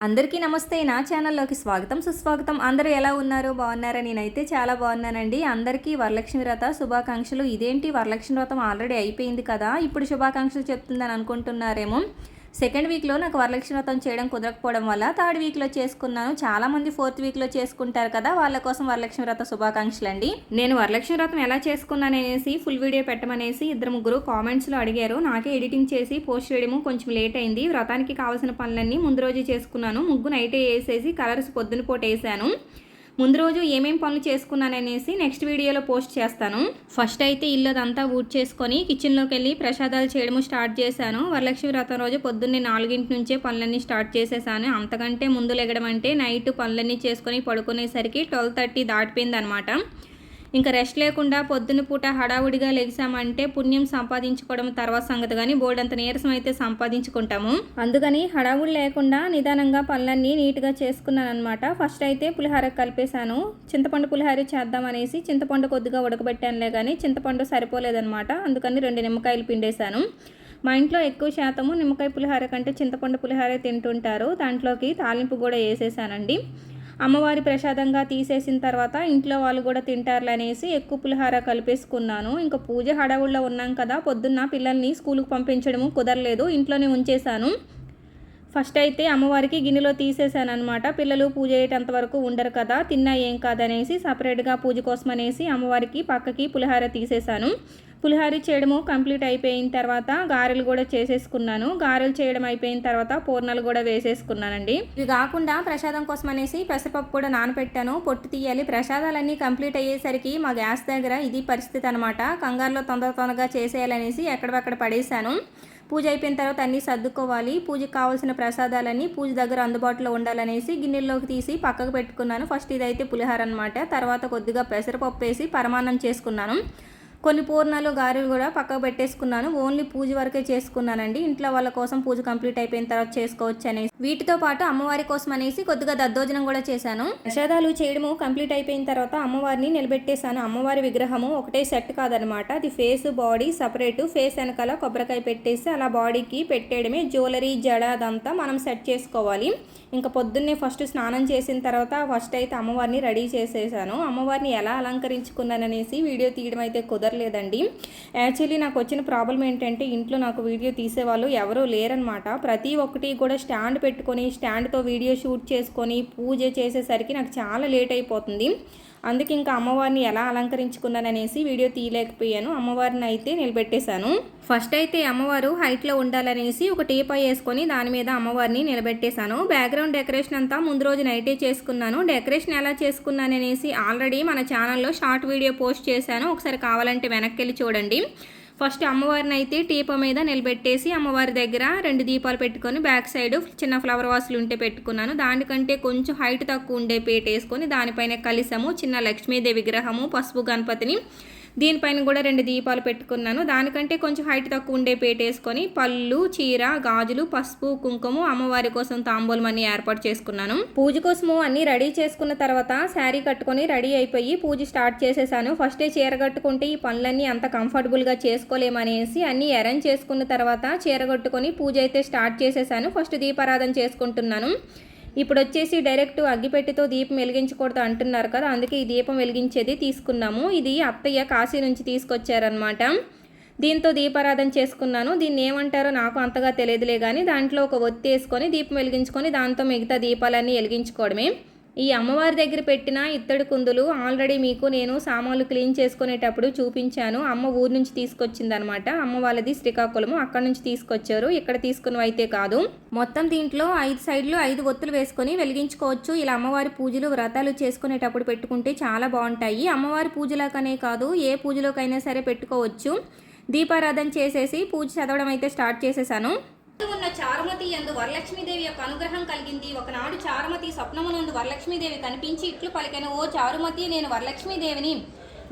అందరికీ నమస్తే. నా ఛానల్లోకి స్వాగతం సుస్వాగతం. అందరూ ఎలా ఉన్నారు బాగున్నారా? నేనైతే చాలా బాగున్నానండి. అందరికీ వరలక్ష్మి వ్రత శుభాకాంక్షలు. ఇదేంటి? వరలక్ష్మి వ్రతం ఆల్రెడీ అయిపోయింది కదా. ఇప్పుడు శుభాకాంక్షలు చెప్తుందని అనుకుంటున్నారేమో. సెకండ్ వీక్లో నాకు వరలక్ష్మి వ్రతం చేయడం కుదరకపోవడం వల్ల థర్డ్ వీక్లో చేసుకున్నాను. చాలామంది ఫోర్త్ వీక్లో చేసుకుంటారు కదా వాళ్ళ కోసం వరలక్ష్మి వ్రత శుభాకాంక్షలు అండి నేను వరలక్ష్మి వ్రతం ఎలా చేసుకున్నాను అనేసి ఫుల్ వీడియో పెట్టమనేసి ఇద్దరు ముగ్గురు కామెంట్స్లో అడిగారు. నాకే ఎడిటింగ్ చేసి పోస్ట్ చేయడము కొంచెం లేట్ అయింది. వ్రతానికి కావాల్సిన పనులన్నీ ముందు రోజు చేసుకున్నాను. ముగ్గు నైటే వేసేసి కలర్స్ పొద్దున పూట వేసాను. ముందు రోజు ఏమేం పనులు చేసుకున్నాననేసి నెక్స్ట్ వీడియోలో పోస్ట్ చేస్తాను. ఫస్ట్ అయితే ఇల్లు అదంతా ఊడ్ చేసుకొని కిచెన్లోకి వెళ్ళి ప్రసాదాలు చేయడము స్టార్ట్ చేశాను. వరలక్ష్మి వ్రతం రోజు పొద్దున్నే నాలుగింటి నుంచే పనులన్నీ స్టార్ట్ చేసేసాను. అంతకంటే ముందు లెగడం అంటే నైట్ పనులన్నీ చేసుకొని పడుకునేసరికి ట్వెల్వ్ థర్టీ దాటిపోయింది అనమాట ఇంకా రెస్ట్ లేకుండా పొద్దున పూట హడావుడిగా లెగిసామంటే పుణ్యం సంపాదించుకోవడం తర్వాత సంగతి కానీ బోర్డంత నీరసం అయితే సంపాదించుకుంటాము. అందుకని హడావుడి లేకుండా నిదానంగా పనులన్నీ నీట్గా చేసుకున్నాను అనమాట ఫస్ట్ అయితే పులిహార కలిపేశాను. చింతపండు పులిహార చేద్దామనేసి చింతపండు కొద్దిగా ఉడకబెట్టానులే కానీ చింతపండు సరిపోలేదనమాట అందుకని రెండు నిమ్మకాయలు పిండేశాను. మా ఇంట్లో ఎక్కువ శాతము నిమ్మకాయ పులిహార కంటే చింతపండు పులిహార తింటుంటారు. దాంట్లోకి తాలింపు కూడా వేసేసానండి. అమ్మవారి ప్రసాదంగా తీసేసిన తర్వాత ఇంట్లో వాళ్ళు కూడా తింటారులే అనేసి ఎక్కువ పులిహార కలిపేసుకున్నాను. ఇంకా పూజ హడావుల్లో ఉన్నాం కదా పొద్దున్న పిల్లల్ని స్కూల్కి పంపించడము కుదరలేదు ఇంట్లోనే ఉంచేశాను. ఫస్ట్ అయితే అమ్మవారికి గిన్నెలో తీసేసాను అనమాట పిల్లలు పూజ అయ్యేటంత వరకు ఉండరు కదా తిన్నా ఏం కాదనేసి సపరేట్గా పూజ కోసం అనేసి అమ్మవారికి పక్కకి పులిహార తీసేశాను. పులిహార చేయడము కంప్లీట్ అయిపోయిన తర్వాత గారెలు కూడా చేసేసుకున్నాను. గారెలు చేయడం అయిపోయిన తర్వాత పూర్ణాలు కూడా వేసేసుకున్నానండి. ఇవి కాకుండా ప్రసాదం కోసం అనేసి పెసరపప్పు కూడా నానబెట్టాను పొట్టు తీయాలి. ప్రసాదాలన్నీ కంప్లీట్ అయ్యేసరికి మా గ్యాస్ దగ్గర ఇది పరిస్థితి అనమాట కంగారులో తొందర తొందరగా చేసేయాలనేసి ఎక్కడెక్కడ పడేశాను. పూజ అయిపోయిన తర్వాత అన్నీ సర్దుకోవాలి. పూజకి కావాల్సిన ప్రసాదాలన్నీ పూజ దగ్గర అందుబాటులో ఉండాలనేసి గిన్నెల్లోకి తీసి పక్కకు పెట్టుకున్నాను. ఫస్ట్ ఇదైతే పులిహార అనమాట తర్వాత కొద్దిగా పెసరపప్పు వేసి పరమాన్నం చేసుకున్నాను. కొన్ని పూర్ణాలు గారెలు కూడా పక్కకు పెట్టేసుకున్నాను. ఓన్లీ పూజ వరకే చేసుకున్నానండి. ఇంట్లో వాళ్ళ కోసం పూజ కంప్లీట్ అయిపోయిన తర్వాత చేసుకోవచ్చు అనేసి. వీటితో పాటు అమ్మవారి కోసం అనేసి కొద్దిగా దద్దోజనం కూడా చేశాను. ప్రసాదాలు చేయడము కంప్లీట్ అయిపోయిన తర్వాత అమ్మవారిని నిలబెట్టేశాను. అమ్మవారి విగ్రహము ఒకటే సెట్ కాదనమాట అది ఫేస్ బాడీ సపరేట్. ఫేస్ వెనకాల కొబ్బరికాయ పెట్టేసి అలా బాడీకి పెట్టేయడమే. జ్యువెలరీ జడ అదంతా మనం సెట్ చేసుకోవాలి. ఇంకా పొద్దున్నే ఫస్ట్ స్నానం చేసిన తర్వాత ఫస్ట్ అయితే అమ్మవారిని రెడీ చేసేసాను. అమ్మవారిని ఎలా అలంకరించుకున్నాననేసి వీడియో తీయడం అయితే కుదరదు. కుదరలేదండి. యాక్చువల్లీ నాకు వచ్చిన ప్రాబ్లం ఏంటంటే ఇంట్లో నాకు వీడియో తీసేవాళ్ళు ఎవరూ లేరనమాట ప్రతి ఒక్కటి కూడా స్టాండ్ పెట్టుకొని స్టాండ్తో వీడియో షూట్ చేసుకొని పూజ చేసేసరికి నాకు చాలా లేట్ అయిపోతుంది. అందుకే ఇంకా అమ్మవారిని ఎలా అలంకరించుకున్నాననేసి వీడియో తీయలేకపోయాను. అమ్మవారిని అయితే నిలబెట్టేశాను. ఫస్ట్ అయితే అమ్మవారు హైట్లో ఉండాలనేసి ఒక టీపా వేసుకొని దాని మీద అమ్మవారిని నిలబెట్టేశాను. బ్యాక్గ్రౌండ్ డెకరేషన్ అంతా ముందు రోజు నైటే చేసుకున్నాను. డెకరేషన్ ఎలా చేసుకున్నాననేసి ఆల్రెడీ మన ఛానల్లో షార్ట్ వీడియో పోస్ట్ చేశాను. ఒకసారి కావాలంటే వెనక్కి వెళ్ళి చూడండి. ఫస్ట్ అమ్మవారిని అయితే టీప మీద నిలబెట్టేసి అమ్మవారి దగ్గర రెండు దీపాలు పెట్టుకొని బ్యాక్ సైడ్ చిన్న ఫ్లవర్ వాసులు ఉంటే పెట్టుకున్నాను. దానికంటే కొంచెం హైట్ తక్కువ ఉండే పేట వేసుకొని దానిపైన కలిసము చిన్న లక్ష్మీదేవి విగ్రహము పసుపు గణపతిని దీనిపైన కూడా రెండు దీపాలు పెట్టుకున్నాను. దానికంటే కొంచెం హైట్ తక్కువ ఉండే పేటేసుకొని పళ్ళు చీర గాజులు పసుపు కుంకుమ అమ్మవారి కోసం తాంబూలం అన్ని ఏర్పాటు చేసుకున్నాను. పూజ కోసము అన్ని రెడీ చేసుకున్న తర్వాత శారీ కట్టుకొని రెడీ అయిపోయి పూజ స్టార్ట్ చేసేసాను. ఫస్టే చీర కట్టుకుంటే ఈ పనులన్నీ అంత కంఫర్టబుల్గా చేసుకోలేమనేసి అన్ని అరేంజ్ చేసుకున్న తర్వాత చీర కట్టుకొని పూజ అయితే స్టార్ట్ చేసేసాను. ఫస్ట్ దీపారాధన చేసుకుంటున్నాను. ఇప్పుడు వచ్చేసి డైరెక్ట్ అగ్గిపెట్టితో దీపం వెలిగించకూడదు అంటున్నారు కదా అందుకే ఈ దీపం వెలిగించేది తీసుకున్నాము. ఇది అత్తయ్య కాశీ నుంచి తీసుకొచ్చారనమాట దీంతో దీపారాధన చేసుకున్నాను. దీన్ని ఏమంటారో నాకు అంతగా తెలియదులే కానీ దాంట్లో ఒక ఒత్తి వేసుకొని దీపం వెలిగించుకొని దాంతో మిగతా దీపాలన్నీ వెలిగించుకోవడమే. ఈ అమ్మవారి దగ్గర పెట్టిన ఇత్తడి కుందులు ఆల్రెడీ మీకు నేను సామాన్లు క్లీన్ చేసుకునేటప్పుడు చూపించాను. అమ్మ ఊరు నుంచి తీసుకొచ్చిందనమాట. అమ్మ వాళ్ళది శ్రీకాకుళము. అక్కడ నుంచి తీసుకొచ్చారు. ఇక్కడ తీసుకున్నవి అయితే కాదు. మొత్తం దీంట్లో ఐదు సైడ్లు ఐదు ఒత్తులు వేసుకొని వెలిగించుకోవచ్చు. ఇలా అమ్మవారి పూజలు వ్రతాలు చేసుకునేటప్పుడు పెట్టుకుంటే చాలా బాగుంటాయి. అమ్మవారి పూజలకనే కాదు ఏ పూజలోకైనా సరే పెట్టుకోవచ్చు. దీపారాధన చేసేసి పూజ చదవడం అయితే స్టార్ట్ చేసేసాను. ఉన్న చారుమతి యందు వరలక్ష్మీదేవి యొక్క అనుగ్రహం కలిగింది. ఒకనాడు చారుమతి స్వప్నమునందు వరలక్ష్మీదేవి కనిపించి ఇట్లు పలికెను ఓ చారుమతి నేను వరలక్ష్మీదేవిని.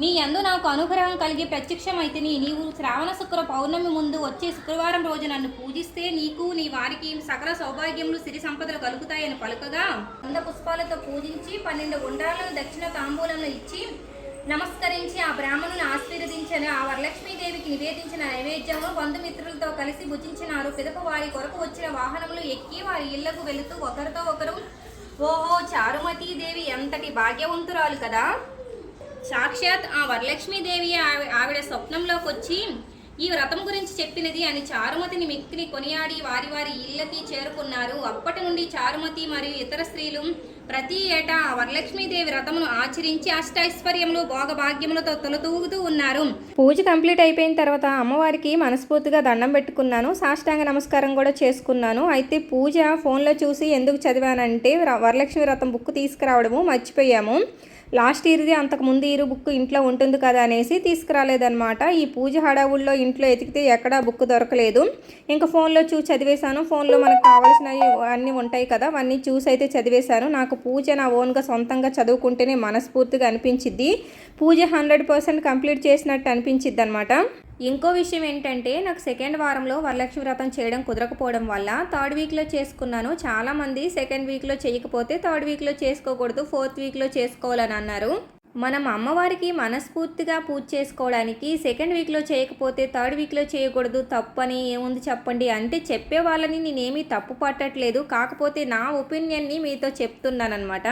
నీ యందు నాకు అనుగ్రహం కలిగి ప్రత్యక్షమైతిని. నీవు శ్రావణ శుక్ర పౌర్ణమి ముందు వచ్చే శుక్రవారం రోజు నన్ను పూజిస్తే నీకు నీ వారికి సకల సౌభాగ్యములు సిరి సంపదలు కలుగుతాయని పలుకగా. వంద పుష్పాలతో పూజించి పన్నెండు ఉండ్రాలను దక్షిణ తాంబూలంలో ఇచ్చి నమస్కరించి ఆ బ్రాహ్మణుని ఆశీర్వదించిన ఆ వరలక్ష్మీదేవికి నివేదించిన నైవేద్యము బంధుమిత్రులతో కలిసి భుజించినారు. పిదప వారి కొరకు వచ్చిన వాహనములు ఎక్కి వారి ఇళ్ళకు వెళుతూ ఒకరితో ఒకరు ఓహో చారుమతీదేవి ఎంతటి భాగ్యవంతురాలు కదా! సాక్షాత్ ఆ వరలక్ష్మీదేవి ఆవి- ఆవిడ స్వప్నంలోకి వచ్చి ఈ వ్రతం గురించి చెప్పినది అని చారుమతిని మిక్కిని కొనియాడి వారి వారి ఇళ్ళకి చేరుకున్నారు. అప్పటి నుండి చారుమతి మరియు ఇతర స్త్రీలు ప్రతి ఏటా వరలక్ష్మీదేవి వ్రతమును ఆచరించి అష్టైశ్వర్యములు భోగభాగ్యములతో తొలతూగుతూ ఉన్నారు. పూజ కంప్లీట్ అయిపోయిన తర్వాత అమ్మవారికి మనస్ఫూర్తిగా దండం పెట్టుకున్నాను. సాష్టాంగ నమస్కారం కూడా చేసుకున్నాను. అయితే పూజ ఫోన్లో చూసి ఎందుకు చదివానంటే వరలక్ష్మి వ్రతం బుక్ తీసుకురావడము మర్చిపోయాము. లాస్ట్ ఇయర్ది అంతకు ముందు ఇయర్ బుక్ ఇంట్లో ఉంటుంది కదా అనేసి తీసుకురాలేదనమాట ఈ పూజ హడావుల్లో ఇంట్లో ఎతికితే ఎక్కడా బుక్ దొరకలేదు. ఇంకా ఫోన్లో చూసి చదివేశాను. ఫోన్లో మనకు కావాల్సినవి అన్నీ ఉంటాయి కదా అవన్నీ చూసి అయితే చదివేశాను. నాకు పూజ నా ఓన్గా సొంతంగా చదువుకుంటేనే మనస్ఫూర్తిగా అనిపించిద్ది. పూజ హండ్రెడ్ పర్సెంట్ కంప్లీట్ చేసినట్టు అనిపించిద్ది అనమాట ఇంకో విషయం ఏంటంటే నాకు సెకండ్ వారంలో వరలక్ష్మి వ్రతం చేయడం కుదరకపోవడం వల్ల థర్డ్ వీక్లో చేసుకున్నాను. చాలామంది సెకండ్ వీక్లో చేయకపోతే థర్డ్ వీక్లో చేసుకోకూడదు ఫోర్త్ వీక్లో చేసుకోవాలని అన్నారు. మనం అమ్మవారికి మనస్ఫూర్తిగా పూజ చేసుకోవడానికి సెకండ్ వీక్లో చేయకపోతే థర్డ్ వీక్లో చేయకూడదు తప్పని ఏముంది చెప్పండి అంటే చెప్పే వాళ్ళని నేనేమీ తప్పు పట్టట్లేదు కాకపోతే నా ఒపీనియన్ని మీతో చెప్తున్నానమాట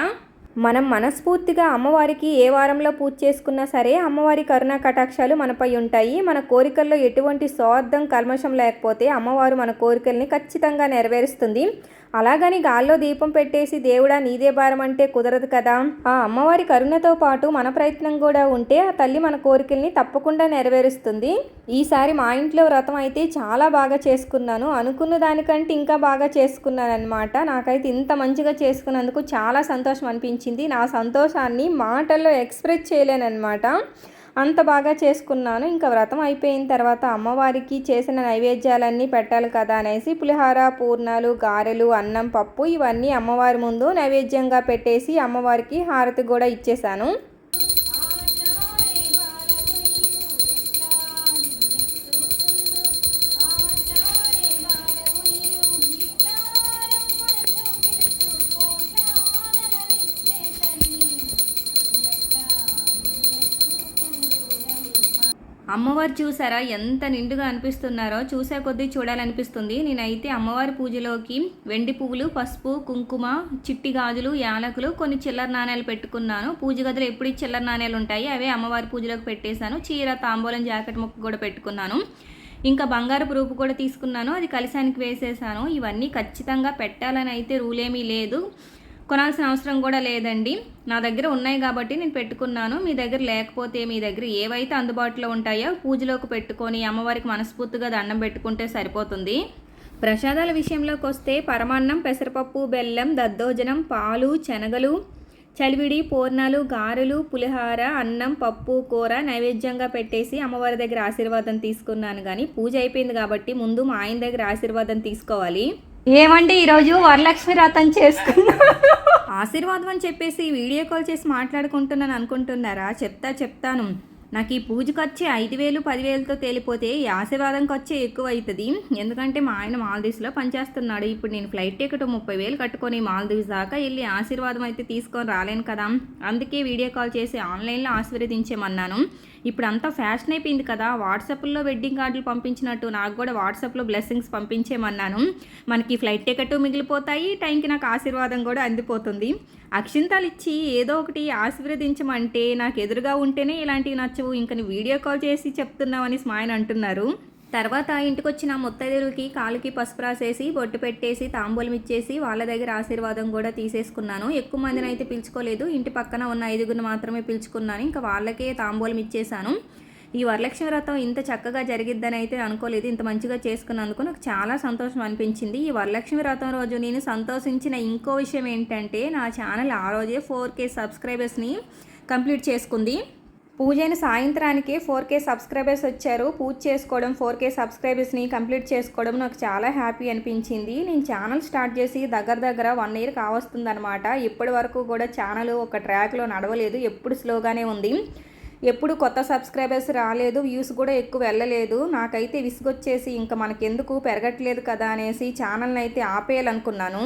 మనం మనస్ఫూర్తిగా అమ్మవారికి ఏ వారంలో పూజ చేసుకున్నా సరే అమ్మవారి కరుణా కటాక్షాలు మనపై ఉంటాయి. మన కోరికల్లో ఎటువంటి స్వార్థం కల్మషం లేకపోతే అమ్మవారు మన కోరికల్ని ఖచ్చితంగా నెరవేరుస్తుంది. అలాగని గాల్లో దీపం పెట్టేసి దేవుడా నీదే భారం అంటే కుదరదు కదా. ఆ అమ్మవారి కరుణతో పాటు మన ప్రయత్నం కూడా ఉంటే ఆ తల్లి మన కోరికల్ని తప్పకుండా నెరవేరుస్తుంది. ఈసారి మా ఇంట్లో వ్రతం అయితే చాలా బాగా చేసుకున్నాను. అనుకున్న దానికంటే ఇంకా బాగా చేసుకున్నాను అనమాట నాకైతే ఇంత మంచిగా చేసుకున్నందుకు చాలా సంతోషం అనిపించింది. నా సంతోషాన్ని మాటల్లో ఎక్స్ప్రెస్ చేయలేనమాట అంత బాగా చేసుకున్నాను. ఇంకా వ్రతం అయిపోయిన తర్వాత అమ్మవారికి చేసిన నైవేద్యాలన్నీ పెట్టాలి కదా అనేసి పులిహార పూర్ణాలు గారెలు అన్నం పప్పు ఇవన్నీ అమ్మవారి ముందు నైవేద్యంగా పెట్టేసి అమ్మవారికి హారతి కూడా ఇచ్చేసాను అమ్మవారు చూసారా? ఎంత నిండుగా అనిపిస్తున్నారో? చూసే కొద్దీ చూడాలనిపిస్తుంది. నేనైతే అమ్మవారి పూజలోకి వెండి పువ్వులు పసుపు కుంకుమ చిట్టి గాజులు యాలకులు కొన్ని చిల్లర నాణ్యాలు పెట్టుకున్నాను. పూజ గదిలో ఎప్పుడు చిల్లర నాణ్యాలు ఉంటాయి? అవే అమ్మవారి పూజలోకి పెట్టేశాను. చీర తాంబూలం జాకెట్ ముక్క కూడా పెట్టుకున్నాను. ఇంకా బంగారపు రూపు కూడా తీసుకున్నాను. అది కలిశానికి వేసేసాను. ఇవన్నీ ఖచ్చితంగా పెట్టాలని అయితే రూల్ ఏమీ లేదు. కొనాల్సిన అవసరం కూడా లేదండి. నా దగ్గర ఉన్నాయి కాబట్టి నేను పెట్టుకున్నాను. మీ దగ్గర లేకపోతే మీ దగ్గర ఏవైతే అందుబాటులో ఉంటాయో పూజలోకి పెట్టుకొని అమ్మవారికి మనస్ఫూర్తిగా దండం పెట్టుకుంటే సరిపోతుంది. ప్రసాదాల విషయంలోకి వస్తే పరమాన్నం పెసరపప్పు బెల్లం దద్దోజనం పాలు శనగలు చలివిడి పూర్ణాలు గారెలు పులిహార అన్నం పప్పు కూర నైవేద్యంగా పెట్టేసి అమ్మవారి దగ్గర ఆశీర్వాదం తీసుకున్నాను. కానీ పూజ అయిపోయింది కాబట్టి ముందు మా ఆయన దగ్గర ఆశీర్వాదం తీసుకోవాలి. ఏమండి ఈరోజు వరలక్ష్మి వ్రతం చేసుకున్నా ఆశీర్వాదం అని చెప్పేసి వీడియో కాల్ చేసి మాట్లాడుకుంటున్నాను అనుకుంటున్నారా? చెప్తా చెప్తాను. నాకు ఈ పూజకు వచ్చే ఐదు వేలు పదివేలతో తేలిపోతే ఈ ఆశీర్వాదంకి వచ్చే ఎక్కువ అవుతుంది ఎందుకంటే మా ఆయన మాల్దీవ్స్లో పనిచేస్తున్నాడు. ఇప్పుడు నేను ఫ్లైట్ టికెట్ ముప్పై వేలు కట్టుకొని మాల్దీవ్స్ దాకా వెళ్ళి ఆశీర్వాదం అయితే తీసుకొని రాలేను కదా. అందుకే వీడియో కాల్ చేసి ఆన్లైన్లో ఆశీర్వదించేమన్నాను. ఇప్పుడు అంతా ఫ్యాషన్ అయిపోయింది కదా. వాట్సాప్లో వెడ్డింగ్ కార్డులు పంపించినట్టు నాకు కూడా వాట్సాప్లో బ్లెస్సింగ్స్ పంపించేమన్నాను మనకి ఫ్లైట్ టికెట్ మిగిలిపోతాయి. టైంకి నాకు ఆశీర్వాదం కూడా అందిపోతుంది. అక్షింతాలు ఇచ్చి ఏదో ఒకటి ఆశీర్వదించమంటే నాకు ఎదురుగా ఉంటేనే ఇలాంటివి నచ్చవు. ఇంకని వీడియో కాల్ చేసి చెప్తున్నావని మా ఆయన అంటున్నారు. తర్వాత ఇంటికి వచ్చిన ముత్తైదులకి కాలుకి పసుపు రాసేసి బొట్టు పెట్టేసి తాంబూలం ఇచ్చేసి వాళ్ళ దగ్గర ఆశీర్వాదం కూడా తీసేసుకున్నాను. ఎక్కువ మందిని అయితే పిలుచుకోలేదు. ఇంటి పక్కన ఉన్న ఐదుగురిని మాత్రమే పిలుచుకున్నాను. ఇంకా వాళ్ళకే తాంబూలం ఇచ్చేసాను ఈ వరలక్ష్మి వ్రతం ఇంత చక్కగా జరిగిద్దని అయితే అనుకోలేదు. ఇంత మంచిగా చేసుకున్నందుకు నాకు చాలా సంతోషం అనిపించింది. ఈ వరలక్ష్మి వ్రతం రోజు నేను సంతోషించిన ఇంకో విషయం ఏంటంటే నా ఛానల్ ఆ రోజే ఫోర్ కే సబ్స్క్రైబర్స్ని కంప్లీట్ చేసుకుంది. పూజైన సాయంత్రానికే ఫోర్ కే సబ్స్క్రైబర్స్ వచ్చారు. పూజ చేసుకోవడం ఫోర్ కే సబ్స్క్రైబర్స్ని కంప్లీట్ చేసుకోవడం నాకు చాలా హ్యాపీ అనిపించింది. నేను ఛానల్ స్టార్ట్ చేసి దగ్గర దగ్గర వన్ ఇయర్ కావస్తుందనమాట ఇప్పటి వరకు కూడా ఛానల్ ఒక ట్రాక్లో నడవలేదు. ఎప్పుడు స్లోగానే ఉంది. ఎప్పుడు కొత్త సబ్స్క్రైబర్స్ రాలేదు. వ్యూస్ కూడా ఎక్కువ వెళ్ళలేదు. నాకైతే విసుగొచ్చేసి ఇంకా మనకెందుకు పెరగట్లేదు కదా అనేసి ఛానల్ని అయితే ఆపేయాలనుకున్నాను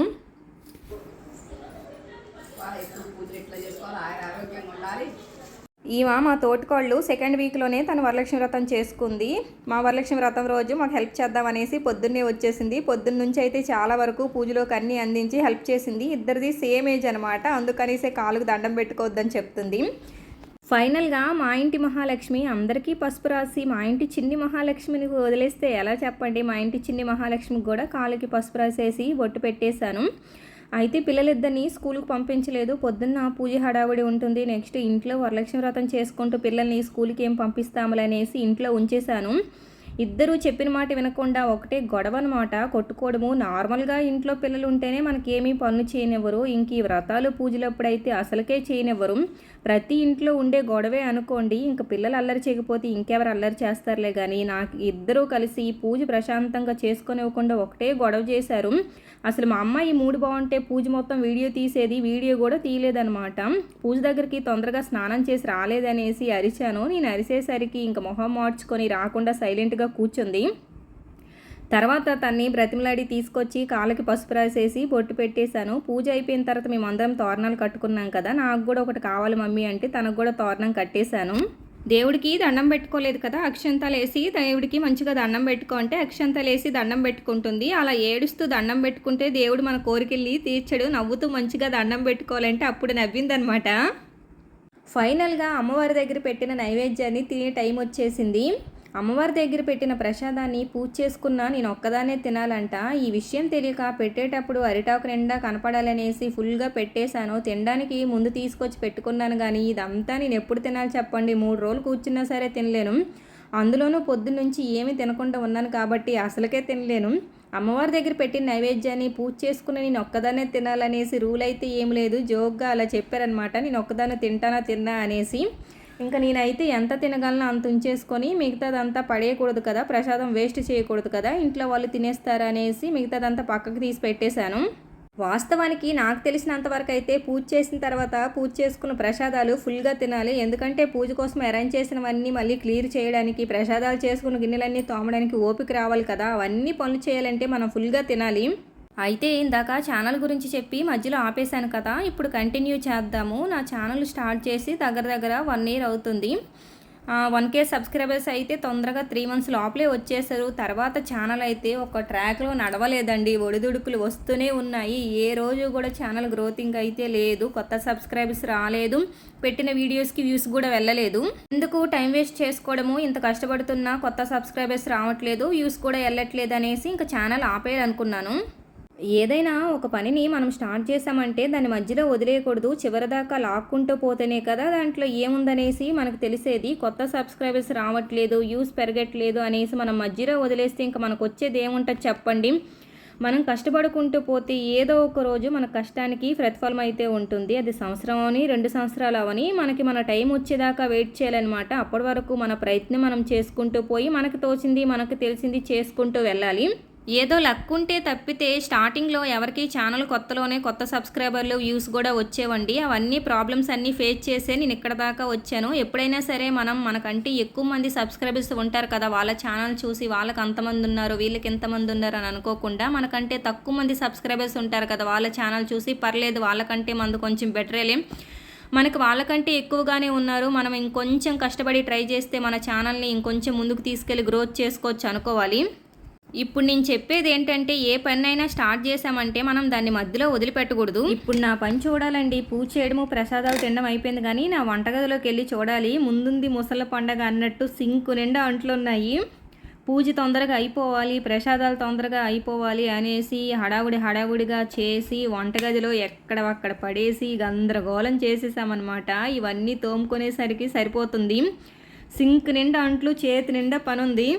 ఎప్పుడు పూజలు ఎట్లా చేసుకోవాలి ఆయన ఆరోగ్యంగా ఉండాలి. ఈమె మా తోటికోళ్ళు సెకండ్ వీక్లోనే తను వరలక్ష్మి వ్రతం చేసుకుంది. మా వరలక్ష్మి వ్రతం రోజు మాకు హెల్ప్ చేద్దామనేసి పొద్దున్నే వచ్చేసింది. పొద్దున్న నుంచి అయితే చాలా వరకు పూజలోకి అన్నీ అందించి హెల్ప్ చేసింది. ఇద్దరిది సేమ్ ఏజ్ అనమాట అందుకనేసే కాలుకు దండం పెట్టుకోవద్దని చెప్తుంది. ఫైనల్గా మా ఇంటి మహాలక్ష్మి అందరికీ పసుపు రాసి మా ఇంటి చిన్ని మహాలక్ష్మిని వదిలేస్తే ఎలా చెప్పండి? మా ఇంటి చిన్ని మహాలక్ష్మికి కూడా కాలుకి పసుపు రాసేసి బొట్టు పెట్టేశాను. అయితే పిల్లలిద్దరిని స్కూల్కి పంపించలేదు. పొద్దున్న పూజ హడావిడి ఉంటుంది. నెక్స్ట్ ఇంట్లో వరలక్ష్మి వ్రతం చేసుకుంటూ పిల్లల్ని స్కూల్కి ఏం పంపిస్తాములనేసి ఇంట్లో ఉంచేశాను. ఇద్దరూ చెప్పిన మాట వినకుండా ఒకటే గొడవ అనమాట కొట్టుకోవడము నార్మల్గా ఇంట్లో పిల్లలు ఉంటేనే మనకి పనులు చేయనివ్వరు. ఇంక ఈ వ్రతాలు పూజలప్పుడైతే అసలుకే చేయనివ్వరు. ప్రతి ఇంట్లో ఉండే గొడవే అనుకోండి ఇంక పిల్లలు అల్లరి చేయకపోతే ఇంకెవరు అల్లరి చేస్తారులే కానీ నాకు ఇద్దరూ కలిసి పూజ ప్రశాంతంగా చేసుకునివ్వకుండా ఒకటే గొడవ చేశారు. అసలు మా అమ్మ ఈ మూడు బాగుంటే పూజ మొత్తం వీడియో తీసేది వీడియో కూడా తీయలేదనమాట పూజ దగ్గరికి తొందరగా స్నానం చేసి రాలేదనేసి అరిచాను. నేను అరిసేసరికి ఇంక మొహం మార్చుకొని రాకుండా సైలెంట్గా కూర్చుంది. తర్వాత తన్ని బ్రతిమలాడి తీసుకొచ్చి కాళ్ళకి పసుపు రాసేసి బొట్టు పెట్టేశాను. పూజ అయిపోయిన తర్వాత మేము అందరం తోరణాలు కట్టుకున్నాం కదా నాకు కూడా ఒకటి కావాలి మమ్మీ అంటే తనకు కూడా తోరణం కట్టేశాను. దేవుడికి దండం పెట్టుకోలేదు కదా అక్షంతాలు వేసి దేవుడికి మంచిగా దండం పెట్టుకో అంటే అక్షంతాలు వేసి దండం పెట్టుకుంటుంది. అలా ఏడుస్తూ దండం పెట్టుకుంటే దేవుడు మన కోరికెళ్ళి తీర్చడు నవ్వుతూ మంచిగా దండం పెట్టుకోవాలంటే అప్పుడు నవ్విందనమాట. ఫైనల్గా అమ్మవారి దగ్గర పెట్టిన నైవేద్యాన్ని తినే టైం వచ్చేసింది. అమ్మవారి దగ్గర పెట్టిన ప్రసాదాన్ని పూజ చేసుకున్నా నేను ఒక్కదానే తినాలంట. ఈ విషయం తెలియక పెట్టేటప్పుడు అరిటాకు నిండా కనపడాలనేసి ఫుల్గా పెట్టేశాను. తినడానికి ముందు తీసుకొచ్చి పెట్టుకున్నాను కానీ ఇదంతా నేను ఎప్పుడు తినాలి చెప్పండి. మూడు రోజులు కూర్చున్నా సరే తినలేను. అందులోనూ పొద్దున్నుంచి ఏమీ తినకుండా ఉన్నాను కాబట్టి అసలుకే తినలేను. అమ్మవారి దగ్గర పెట్టిన నైవేద్యాన్ని పూజ చేసుకుని నేను ఒక్కదానే తినాలనేసి రూల్ అయితే ఏం లేదు. జోక్గా అలా చెప్పారనమాట నేను ఒక్కదానే తింటానా తిన్నా అనేసి ఇంకా నేనైతే ఎంత తినగలనో అంత ఉంచేసుకొని మిగతాదంతా పడేయకూడదు కదా ప్రసాదం వేస్ట్ చేయకూడదు కదా ఇంట్లో వాళ్ళు తినేస్తారనేసి మిగతాదంతా పక్కకు తీసి పెట్టేశాను. వాస్తవానికి నాకు తెలిసినంత వరకు అయితే పూజ చేసిన తర్వాత పూజ చేసుకున్న ప్రసాదాలు ఫుల్గా తినాలి. ఎందుకంటే పూజ కోసం అరేంజ్ చేసినవన్నీ మళ్ళీ క్లియర్ చేయడానికి ప్రసాదాలు చేసుకున్న గిన్నెలన్నీ తోమడానికి ఓపిక రావాలి కదా. అవన్నీ పనులు చేయాలంటే మనం ఫుల్గా తినాలి. అయితే ఇందాక ఛానల్ గురించి చెప్పి మధ్యలో ఆపేశాను కదా ఇప్పుడు కంటిన్యూ చేద్దాము. నా ఛానల్ స్టార్ట్ చేసి దగ్గర దగ్గర వన్ ఇయర్ అవుతుంది. వన్ కే సబ్స్క్రైబర్స్ అయితే తొందరగా త్రీ మంత్స్ లోపలే వచ్చేసారు. తర్వాత ఛానల్ అయితే ఒక ట్రాక్లో నడవలేదండి. ఒడిదుడుకులు వస్తూనే ఉన్నాయి. ఏ రోజు కూడా ఛానల్ గ్రోతింగ్ అయితే లేదు. కొత్త సబ్స్క్రైబర్స్ రాలేదు. పెట్టిన వీడియోస్కి వ్యూస్ కూడా వెళ్ళలేదు. ఎందుకు టైం వేస్ట్ చేసుకోవడము? ఇంత కష్టపడుతున్నా కొత్త సబ్స్క్రైబర్స్ రావట్లేదు. వ్యూస్ కూడా వెళ్ళట్లేదు అనేసి ఇంకా ఛానల్ ఆపేయాలనుకున్నాను. ఏదైనా ఒక పనిని మనం స్టార్ట్ చేసామంటే దాని మధ్యలో వదిలేయకూడదు చివరిదాకా లాక్కుంటూ పోతేనే కదా దాంట్లో ఏముందనేసి మనకు తెలిసేది. కొత్త సబ్స్క్రైబర్స్ రావట్లేదు యూస్ పెరగట్లేదు అనేసి మనం మధ్యలో వదిలేస్తే ఇంకా మనకు వచ్చేది ఏముంటుంది చెప్పండి. మనం కష్టపడుకుంటూ పోతే ఏదో ఒక రోజు మన కష్టానికి ప్రతిఫలం అయితే ఉంటుంది. అది సంవత్సరం అని రెండు సంవత్సరాలు అవని మనకి మన టైం వచ్చేదాకా వెయిట్ చేయాలన్నమాట. అప్పటి వరకు మన ప్రయత్నం మనం చేసుకుంటూ పోయి మనకు తోచింది మనకు తెలిసింది చేసుకుంటూ వెళ్ళాలి. ఏదో లక్ ఉంటే తప్పితే స్టార్టింగ్లో ఎవరికి ఛానల్ కొత్తలోనే కొత్త సబ్స్క్రైబర్లు వ్యూస్ కూడా వచ్చేవండి. అవన్నీ ప్రాబ్లమ్స్ అన్నీ ఫేస్ చేసే నేను ఇక్కడ దాకా వచ్చాను. ఎప్పుడైనా సరే మనం మనకంటే ఎక్కువ మంది సబ్స్క్రైబర్స్ ఉంటారు కదా వాళ్ళ ఛానల్ చూసి వాళ్ళకి అంతమంది ఉన్నారు వీళ్ళకి ఎంతమంది ఉన్నారు అని అనుకోకుండా మనకంటే తక్కువ మంది సబ్స్క్రైబర్స్ ఉంటారు కదా వాళ్ళ ఛానల్ చూసి పర్లేదు వాళ్ళకంటే మంది కొంచెం బెటరేలే మనకు వాళ్ళకంటే ఎక్కువగానే ఉన్నారు. మనం ఇంకొంచెం కష్టపడి ట్రై చేస్తే మన ఛానల్ని ఇంకొంచెం ముందుకు తీసుకెళ్ళి గ్రోత్ చేసుకోవచ్చు అనుకోవాలి. ఇప్పుడు నేను చెప్పేది ఏంటంటే ఏ పని అయినా స్టార్ట్ చేసామంటే మనం దాన్ని మధ్యలో వదిలిపెట్టకూడదు. ఇప్పుడు నా పని చూడాలండి. పూజ చేయడము ప్రసాదాలు తినడం అయిపోయింది కానీ నా వంటగదిలోకి వెళ్ళి చూడాలి. ముందుంది ముసల పండగ అన్నట్టు సింక్ నిండా అంట్లు ఉన్నాయి పూజ తొందరగా అయిపోవాలి ప్రసాదాలు తొందరగా అయిపోవాలి అనేసి హడావుడి హడావుడిగా చేసి వంటగదిలో ఎక్కడ అక్కడ పడేసి గందరగోళం చేసేసామన్నమాట. ఇవన్నీ తోముకునేసరికి సరిపోతుంది. సింక్ నిండా అంట్లు చేతి నిండా పనుంది.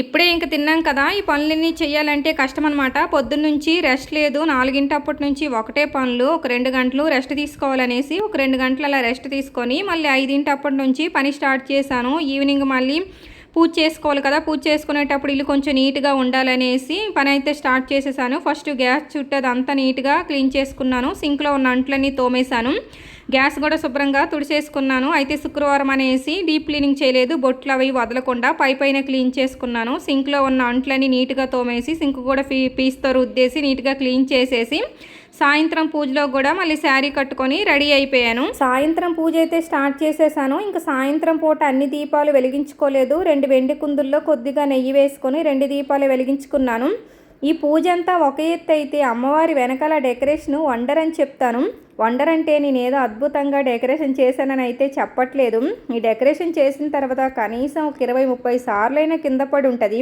ఇప్పుడే ఇంక తిన్నాం కదా ఈ పనులన్నీ చేయాలంటే కష్టం అనమాట పొద్దున్నుంచి రెస్ట్ లేదు నాలుగింటప్పటి నుంచి ఒకటే పనులు ఒక రెండు గంటలు రెస్ట్ తీసుకోవాలనేసి ఒక రెండు గంటలు అలా రెస్ట్ తీసుకొని మళ్ళీ ఐదింటప్పటి నుంచి పని స్టార్ట్ చేశాను. ఈవినింగ్ మళ్ళీ పూజ చేసుకోవాలి కదా పూజ చేసుకునేటప్పుడు ఇల్లు కొంచెం నీట్గా ఉండాలనేసి పని అయితే స్టార్ట్ చేసేసాను. ఫస్ట్ గ్యాస్ చుట్టూ అదంతా నీట్గా క్లీన్ చేసుకున్నాను. సింక్లో ఉన్న అంట్లన్నీ తోమేశాను. గ్యాస్ కూడా శుభ్రంగా తుడిచేసుకున్నాను. అయితే శుక్రవారం అనేసి డీప్ క్లీనింగ్ చేయలేదు. బొట్లు అవి వదలకుండా పై పైన క్లీన్ చేసుకున్నాను. సింక్లో ఉన్న అంట్లన్నీ నీట్గా తోమేసి సింక్ కూడా పీ పీస్తో రుద్దేసి నీట్గా క్లీన్ చేసేసి సాయంత్రం పూజలో కూడా మళ్ళీ శారీ కట్టుకొని రెడీ అయిపోయాను. సాయంత్రం పూజ అయితే స్టార్ట్ చేసేసాను. ఇంకా సాయంత్రం పూట అన్ని దీపాలు వెలిగించుకోలేదు. రెండు వెండి కుందుల్లో కొద్దిగా నెయ్యి వేసుకొని రెండు దీపాలు వెలిగించుకున్నాను. ఈ పూజ అంతా ఒక ఎత్తు అయితే అమ్మవారి వెనకాల డెకరేషన్ వండర్ అని చెప్తాను. వండర్ అంటే నేను ఏదో అద్భుతంగా డెకరేషన్ చేశానని అయితే చెప్పట్లేదు. ఈ డెకరేషన్ చేసిన తర్వాత కనీసం ఒక ఇరవై ముప్పై సార్లైనా కింద పడి ఉంటుంది.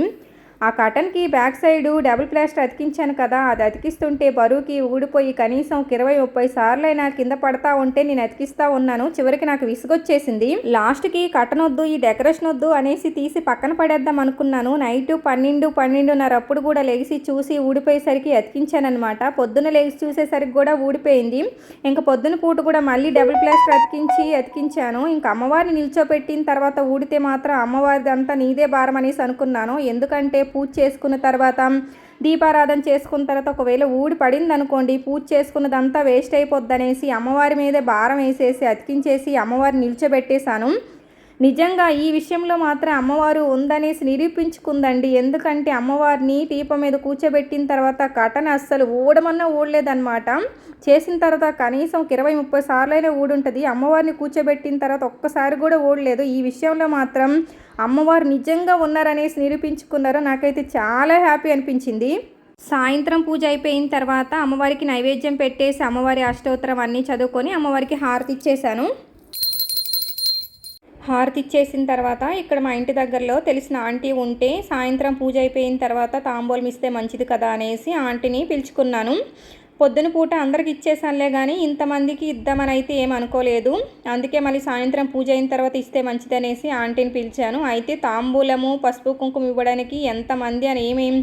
ఆ కటన్కి బ్యాక్ సైడ్ డబుల్ ప్లాస్టర్ అతికించాను కదా అది అతికిస్తుంటే బరువుకి ఊడిపోయి కనీసం ఒక ఇరవై ముప్పై సార్లైనా కింద పడతా ఉంటే నేను అతికిస్తా ఉన్నాను. చివరికి నాకు విసుగొచ్చేసింది. లాస్ట్కి కటన్ వద్దు ఈ డెకరేషన్ వద్దు అనేసి తీసి పక్కన పడేద్దాం అనుకున్నాను. నైట్ పన్నెండు పన్నెండున్నర అప్పుడు కూడా లెగిసి చూసి ఊడిపోయేసరికి అతికించానమాట పొద్దున లెగిసి చూసేసరికి కూడా ఊడిపోయింది. ఇంకా పొద్దున పూట కూడా మళ్ళీ డబుల్ ప్లాస్టర్ అతికించి అతికించాను. ఇంకా అమ్మవారిని నిల్చోపెట్టిన తర్వాత ఊడితే మాత్రం అమ్మవారిది అంతా నీదే భారం అనేసి అనుకున్నాను. ఎందుకంటే పూజ చేసుకున్న తర్వాత దీపారాధన చేసుకున్న తర్వాత ఒకవేళ ఊడి పడింది అనుకోండి పూజ చేసుకున్నదంతా వేస్ట్ అయిపోద్ది అనేసి అమ్మవారి మీదే భారం వేసేసి అతికించేసి అమ్మవారిని నిల్చోబెట్టేశాను. నిజంగా ఈ విషయంలో మాత్రం అమ్మవారు ఉందనేసి నిరూపించుకుందండి. ఎందుకంటే అమ్మవారిని టీప మీద కూర్చోబెట్టిన తర్వాత కటన అస్సలు ఊడమన్నా ఊడలేదన్నమాట. చేసిన తర్వాత కనీసం ఒక ఇరవై ముప్పై సార్లైనా ఊడుంటుంది. అమ్మవారిని కూర్చోబెట్టిన తర్వాత ఒక్కసారి కూడా ఊడలేదు. ఈ విషయంలో మాత్రం అమ్మవారు నిజంగా ఉన్నారనేసి నిరూపించుకున్నారు నాకైతే చాలా హ్యాపీ అనిపించింది. సాయంత్రం పూజ అయిపోయిన తర్వాత అమ్మవారికి నైవేద్యం పెట్టేసి అమ్మవారి అష్టోత్తరం అన్నీ చదువుకొని అమ్మవారికి హారతి ఇచ్చేసాను హారతి ఇచ్చేసిన తర్వాత ఇక్కడ మా ఇంటి దగ్గరలో తెలిసిన ఆంటీ ఉంటే సాయంత్రం పూజ అయిపోయిన తర్వాత తాంబూలం ఇస్తే మంచిది కదా అనేసి ఆంటీని పిలుచుకున్నాను. పొద్దున పూట అందరికి ఇచ్చేసానులే కానీ ఇంతమందికి ఇద్దామని అయితే ఏం అనుకోలేదు. అందుకే మళ్ళీ సాయంత్రం పూజ అయిన తర్వాత ఇస్తే మంచిది అనేసి ఆంటీని పిలిచాను. అయితే తాంబూలము పసుపు కుంకుమ ఇవ్వడానికి ఎంతమంది అని ఏమేం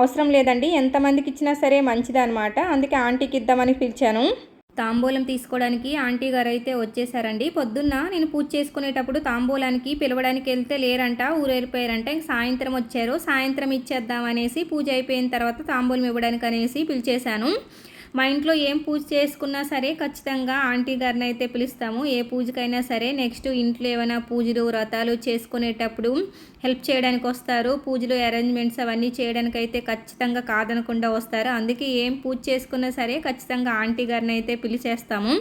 అవసరం లేదండి. ఎంతమందికి ఇచ్చినా సరే మంచిదనమాట అందుకే ఆంటీకి ఇద్దామని పిలిచాను. తాంబూలం తీసుకోవడానికి ఆంటీ గారు అయితే వచ్చేసారండి. పొద్దున్న నేను పూజ చేసుకునేటప్పుడు తాంబూలానికి పిలవడానికి వెళ్తే లేరంట ఊరు ఇంక సాయంత్రం వచ్చారు. సాయంత్రం ఇచ్చేద్దాం అనేసి పూజ అయిపోయిన తర్వాత తాంబూలం ఇవ్వడానికి అనేసి పిలిచేశాను. మా ఇంట్లో ఏం పూజ చేసుకున్నా సరే ఖచ్చితంగా ఆంటీ గారిని అయితే పిలుస్తాము. ఏ పూజకైనా సరే నెక్స్ట్ ఇంట్లో ఏమైనా పూజలు వ్రతాలు చేసుకునేటప్పుడు హెల్ప్ చేయడానికి వస్తారు. పూజలు అరేంజ్మెంట్స్ అవన్నీ చేయడానికి అయితే ఖచ్చితంగా కాదనకుండా వస్తారు. అందుకే ఏం పూజ చేసుకున్నా సరే ఖచ్చితంగా ఆంటీ గారిని అయితే పిలిచేస్తాము.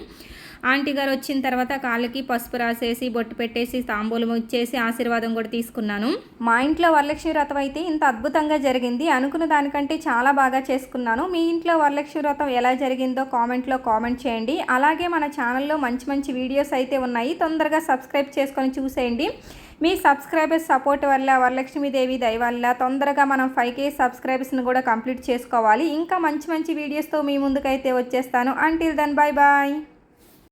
ఆంటీ గారు వచ్చిన తర్వాత కాళ్ళకి పసుపు రాసేసి బొట్టు పెట్టేసి తాంబూలం ఇచ్చేసి ఆశీర్వాదం కూడా తీసుకున్నాను. మా ఇంట్లో వరలక్ష్మి వ్రతం అయితే ఇంత అద్భుతంగా జరిగింది. అనుకున్న దానికంటే చాలా బాగా చేసుకున్నాను. మీ ఇంట్లో వరలక్ష్మి వ్రతం ఎలా జరిగిందో కామెంట్లో కామెంట్ చేయండి. అలాగే మన ఛానల్లో మంచి మంచి వీడియోస్ అయితే ఉన్నాయి. తొందరగా సబ్స్క్రైబ్ చేసుకొని చూసేయండి. మీ సబ్స్క్రైబర్స్ సపోర్ట్ వల్ల వరలక్ష్మీదేవి దయ వల్ల తొందరగా మనం ఫైవ్ కే సబ్స్క్రైబర్స్ని కూడా కంప్లీట్ చేసుకోవాలి. ఇంకా మంచి మంచి వీడియోస్తో మీ ముందుకైతే వచ్చేస్తాను. Until then bye bye